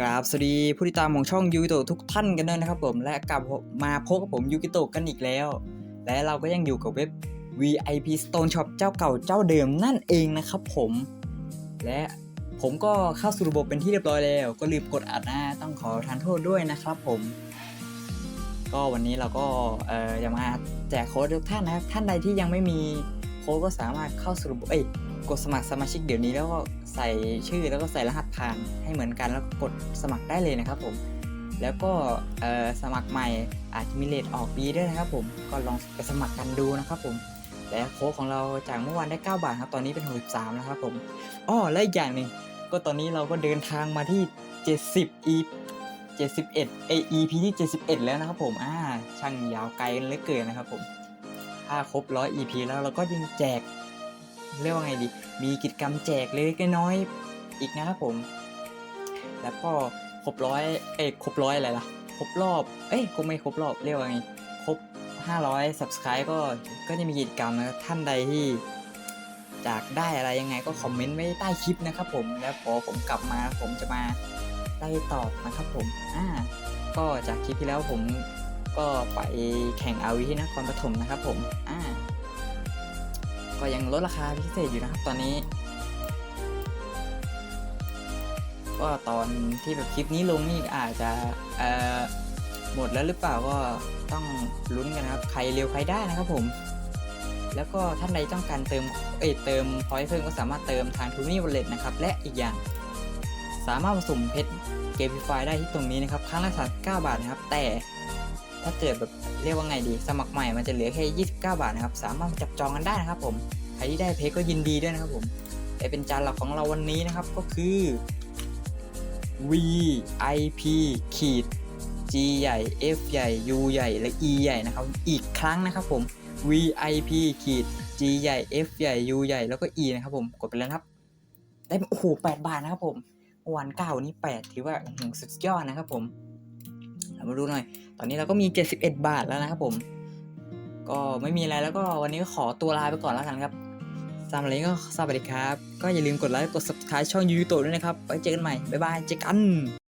กราบสวัสดีผู้ติดตามของช่องยูกิโตะทุกท่านกันด้วยนะครับผมและกลับมาพบกับผมยูกิโตะกันอีกแล้ว และเราก็ยังอยู่กับเว็บ VIP Stone Shop เจ้าเก่าเจ้าเดิมนั่นเองนะครับผม และผมก็เข้าสู่ระบบเป็นที่เรียบร้อยแล้ว ก็ลืมกดอัดนะต้องขอทานโทษด้วยนะครับผม ก็วันนี้เราก็จะมาแจกโค้ดทุกท่านนะครับท่านใดที่ยังไม่มี โค้ดก็สามารถเข้าสู่ระบบเอ้ยกดสมัครสมาชิกเดี๋ยวนี้แล้วก็ใส่ชื่อแล้วก็ใส่รหัสผ่านให้เหมือนกันแล้วก็กดสมัครได้เลยนะครับผมแล้วก็สมัครใหม่อาจจะมีเลทออกดีด้วยนะครับผมก็ลองไปสมัครกันดูนะครับผมและโค้ดของเราจากเมื่อวานได้ 9 บาทครับตอนนี้เป็น63แล้วครับผมอ้อและอีกอย่างหนึ่งก็ตอนนี้เราก็เดินทางมาที่ 70 e 71เอ EP ที่71 แล้วนะครับผมอ่าช่างยาวไกลเหลือเกินนะครับผม ถ้าครบ100 EP แล้วเราก็ยังแจก เรียกว่าไงดี มีกิจกรรมแจกเล็กน้อยอีกนะครับผม แล้วก็ครบร้อยเอ้ยครบร้อยอะไรล่ะ ครบรอบ เอ้ยครบไม่ครบรอบเรียกว่าไง ครบ 500 subscribe ก็ ก็จะมีกิจกรรมนะท่านใดที่จากได้อะไรยังไงก็คอมเมนต์ไว้ใต้คลิปนะครับผม แล้วพอผมกลับมาผมจะมาไล่ตอบนะครับผม อ่า ก็จากคลิปที่แล้วผม ก็ไปแข่งอาวีที่นครปฐมนะครับผมอ่าก็ยังลดราคาพิเศษอยู่นะครับตอนนี้ ก็ตอนที่แบบคลิปนี้ลงนี่อาจจะเอ่อหมดแล้วหรือเปล่าก็ต้องลุ้นกันนะครับ ใครเร็วใครได้นะครับผม แล้วก็ท่านใดต้องการเติมเอยเติมพอยต์เพิ่มก็สามารถเติมทางทูนี่วอลเล็ตนะครับ และอีกอย่างสามารถผสมเพชรเกมฟิฟายได้ที่ตรงนี้นะครับ ครั้งละ39บาทนะครับ แต่ ถ้าเกิดแบบเรียกว่าไงดี สมัครใหม่มันจะเหลือแค่ 29 บาทนะครับ สามารถจับจองกันได้นะครับ ผม ใครที่ได้เพชรก็ยินดีด้วยนะครับผมแต่เป็นจานหลักของเราวันนี้นะครับ ก็คือ VIP ขีด G ใหญ่ F ใหญ่ U ใหญ่ และ E ใหญ่นะครับ อีกครั้งนะครับผม VIP ขีด G ใหญ่ F ใหญ่ U ใหญ่ แล้วก็ E นะครับผม กดไปแล้วครับ ได้ โอ้โห8บาทนะครับผมวานเก้านี้8ถือว่าสุดยอดนะครับผม เรามาดูหน่อย ตอนนี้เราก็มี 71 บาทแล้วนะครับผม ก็ไม่มีอะไรแล้วก็วันนี้ก็ขอตัวลาไปก่อนแล้วกันครับสำหรับวันนี้ก็สวัสดีครับ ก็อย่าลืมกดไลค์ กด subscribe ช่องยูทูบด้วยนะครับ ไว้เจอกันใหม่ บ๊ายบาย เจอกัน